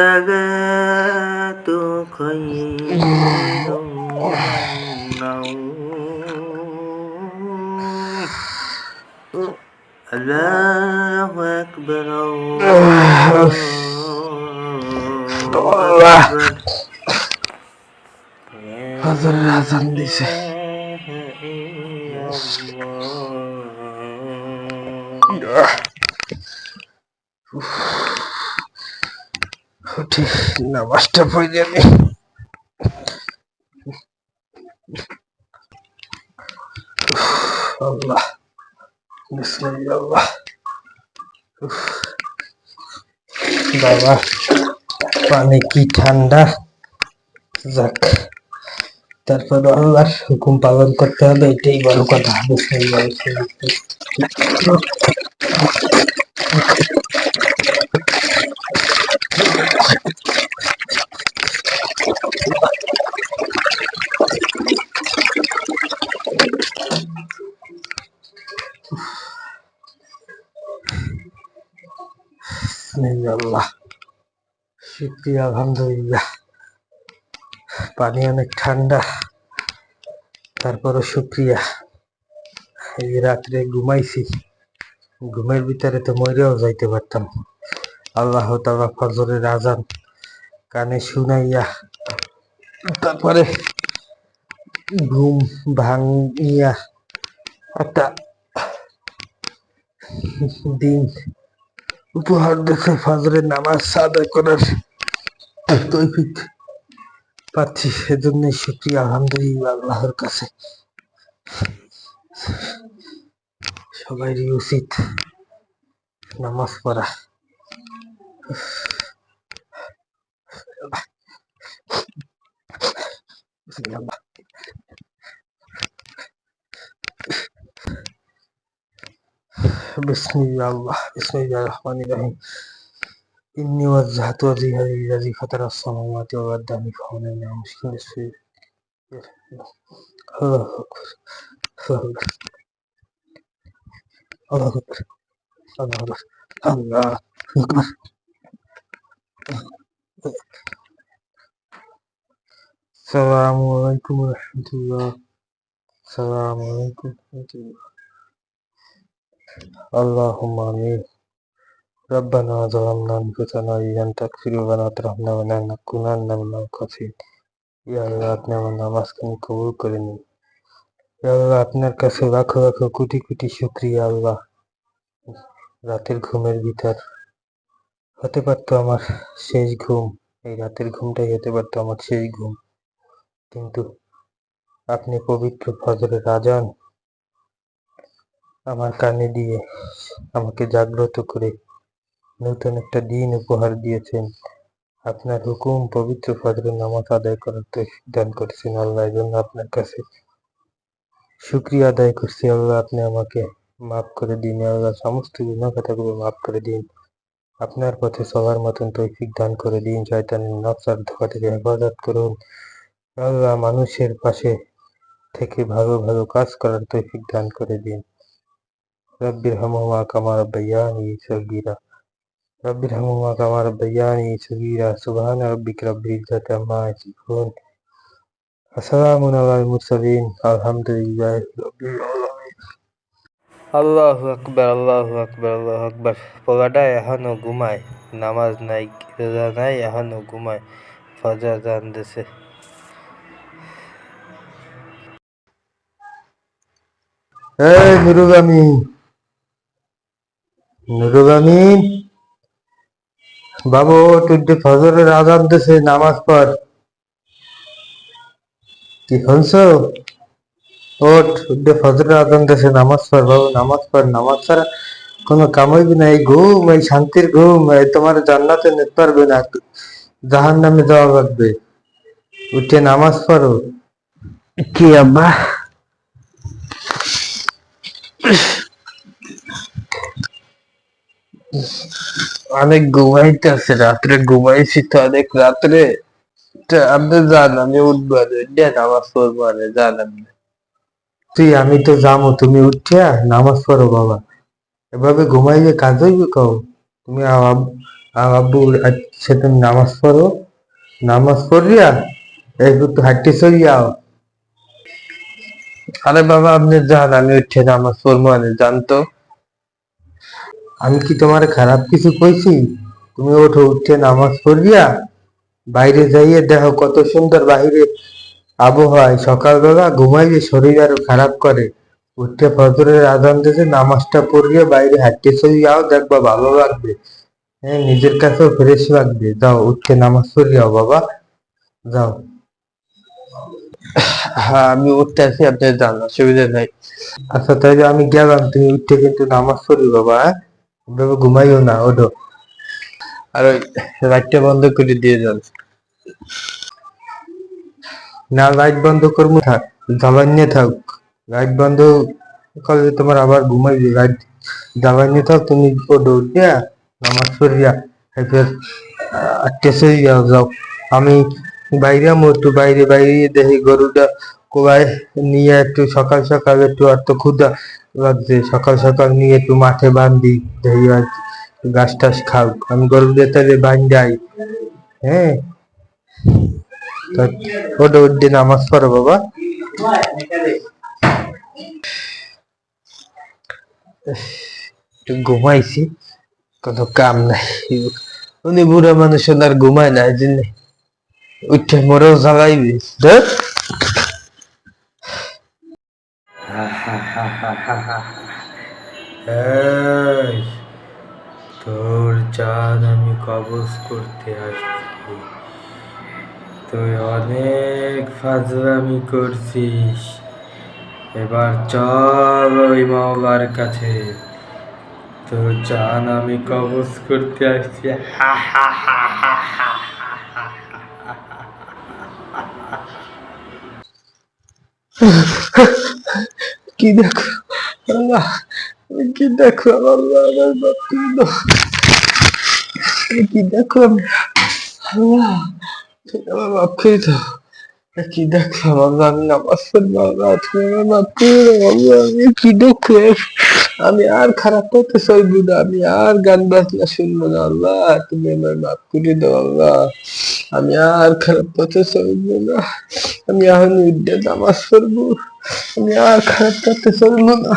الصلاة خير من النوم الله أكبر الله أكبر ফজরের আজান দিছে উঠি নামাজটা পড়ে নি আল্লাহ বিসমিল্লাহ। বাবা পানি কি ঠান্ডা? যাক তারপর আল্লাহর হুকুম পালন করতে হবে এটাই বড় কথা। বিসমিল্লাহ, বিসমিল্লাহ। শুক্রিয়া, আলহামদুলিল্লাহ। পানি অনেক ঠান্ডা। তারপরও শুক্রিয়া। এই রাত্রে ঘুমাইছি। ঘুমের ভিতরে তো মরেও যাইতে পারতাম। আল্লাহ তালা ফজরের আজান কানে শুনাইয়া তারপরে ঘুম ভাঙিয়া একটা দিন উপহার দেখে ফজরের নামাজ আদায় করার তৌফিক পাচ্ছি। সেজন্য শুক্রিয়া, আলহামদুলিল্লাহ, আল্লাহর কাছে। সবারই উচিত নামাজ পড়া। بسم الله بسم الله الرحمن الرحيم. إني وزهت وجهي للذي فطر السماوات والأرض فهنا وما أنا الله أكبر الله أكبر الله أكبر الله أكبر السلام عليكم ورحمة الله. السلام عليكم ورحمة الله. اللهم آمين ربنا ظلمنا أنفسنا إن لم تغفر لنا وترحمنا لنكونن من الخاسرين ইয়া আল্লাহ আপনি আমার নামাজখানি কবুল করে নিন ইয়া আল্লাহ আপনার কাছে লাখো লাখো কোটি কোটি শুক্রিয়া আল্লাহ রাতের ঘুমের ভিতর হতে পারতো আমার শেষ ঘুম এই রাতের ঘুমটাই হতে পারতো আমার শেষ ঘুম কিন্তু আপনি পবিত্র ফজরের আজান আমার কানে দিয়ে আমাকে জাগ্রত করে। নতুন একটা দিন উপহার দিয়েছেন। আপনার হুকুম, পবিত্র ফজরের নামাজ আদায় করার তৌফিক দান করেছেন আল্লাহ এই জন্য আপনার কাছে শুক্রিয়া আদায় করছি। আল্লাহ আপনি আমাকে মাফ করে দিন। আল্লাহ সমস্ত গুনাহ কথাগুলো মাফ করে দিন। আপনার পথে সবার মতন তৌফিক দান করে দিন। শয়তানের নফসার ধোকা থেকে হেফাজত করুন। আল্লাহ মানুষের পাশে থেকে ভালো ভালো কাজ করার তৌফিক দান করে দিন। রব্বির হামহুমা কামা রাব্বায়ানি সগীরা রব্বির হামহুমা কামা রাব্বায়ানি সগীরা সুবহান রাব্বিকা রব্বিল ইজ্জাতি আম্মা ইয়াসিফুন আসসালামু আলাল মুরসালিন আলহামদুলিল্লাহি রাব্বিল আলামিন আল্লাহু আকবার আল্লাহু আকবার আল্লাহু আকবার। পোলাটা এখনও ঘুমায় নামাজ নাই রোজা নাই এখনও ঘুমায় ফজর জান দিছে। এই নুরুগামী নুরুগামী বাবু তুই ফজরের আজান দিছে, নামাজ পড়। কি শুনছ? ওঠ উঠে ফজরের আজান দিছে, নামাজ পড়। বাবু, নামাজ পড়, নামাজ ছাড়া কোনো কাম হইবে না। এই ঘুম, এই শান্তির ঘুম, এই তোমার জান্নাতে নিতে পারবে না। জাহান নামে যাওয়া লাগবে। উঠে নামাজ পড়ো। কি আব্বা? অনেক ঘুমাইতেছে রাত্রে ঘুমাইছি তো অনেক রাত্রে। আপনি যান, আমি উঠবো উঠে নামাজ পড়ব যান আপনি। তুই, আমি তো যাব, তুমি উঠিয়া নামাজ পড়ো বাবা। এভাবে ঘুমাইলে কাজ হইবে কও? তুমি আব- আব্বু আচ্ছা তুমি নামাজ পড়ো। নামাজ পড়িয়া একটু হাঁটতে চলিয়াও আরে বাবা, আপনি যান, আমি উঠে নামাজ পড়ব জানতো আমি কি তোমার খারাপ কিছু কইছি? তুমি ওঠো উঠে নামাজ পড়িয়া বাইরে যাইয়ে দেখো কত সুন্দর বাইরে আবহাওয়ায় সকালবেলা ঘুমাইলে শরীর আরও খারাপ করে। উঠে ফজরের আজান দিতে নামাজটা পড়িয়ে বাইরে হাঁটতে চলে যাও দেখবা ভালো লাগবে। হ্যাঁ নিজের কাছেও ফ্রেশ লাগবে। যাও উঠে নামাজ পড়িয়াও বাবা। যাও। হ্যাঁ আমি উঠতে আছি আপনি যান অসুবিধা নাই। আচ্ছা তাইলে আমি গেলাম তুমি উঠতে কিন্তু নামাজ পড়ি বাবা হ্যাঁ? এভাবে ঘুমাইও না, ওঠো। আর ওই লাইটটা বন্ধ করে দিয়ে যান। না লাইট বন্ধ করব থাক জ্বালানি থাক। লাইট বন্ধ করলে তোমার আবার ঘুমাইবে। লাইট জ্বালানি থাক, তুমি ওঠো, উঠিয়া নামাজ পড়িয়া এরপর আটটে যাও। আমি বাইরে একটু বাইরে বাইরে দেখি গরুটা কোবায় নিয়ে একটু সকাল সকাল একটু আর তো ক্ষুদা লাগছে সকাল সকাল নিয়ে একটু মাঠে বান্ধি কি, ঘাস টাস খাও আমি গরুদের তাহলে বান্ধাই। হ্যাঁ? ওটা উঠে নামাজ পড়ো বাবা। ঘুমাইছি কোনো কাম নাই। উনি বুড়া মানুষ আর ঘুমায় না এই জন্য। উঠে মরেও জ্বালাইবে। তোর চাঁদ আমি কবজ করতে আসছি তুই অনেক ফাজলামি করছিস এবার চল ওই মাওলার কাছে তোর চান আমি কবজ করতে আসছি হা হা হা হা হা হা কি দেখো? আল্লাহ কি দেখো? আল্লাহ আমার বাপ কি দেখো? আল্লাহ, তুমি আমার বাপ করে দাও কি দেখো? আল্লাহ আমি নামাজ পড়ব আল্লাহ তুমি আমার বাপ করে দাও আমি কি দেখো? আমি আর খারাপ করতে চাইব না। আমি আর গান বাজনা শুনব না। আল্লাহ, তুমি আমার মাফ করে দাও, আল্লাহ। আমি আর খারাপ পথে চলবো না। আমি এখন উদ্যে নামাজ পড়ব। আমি আর খারাপ করতে চলবো না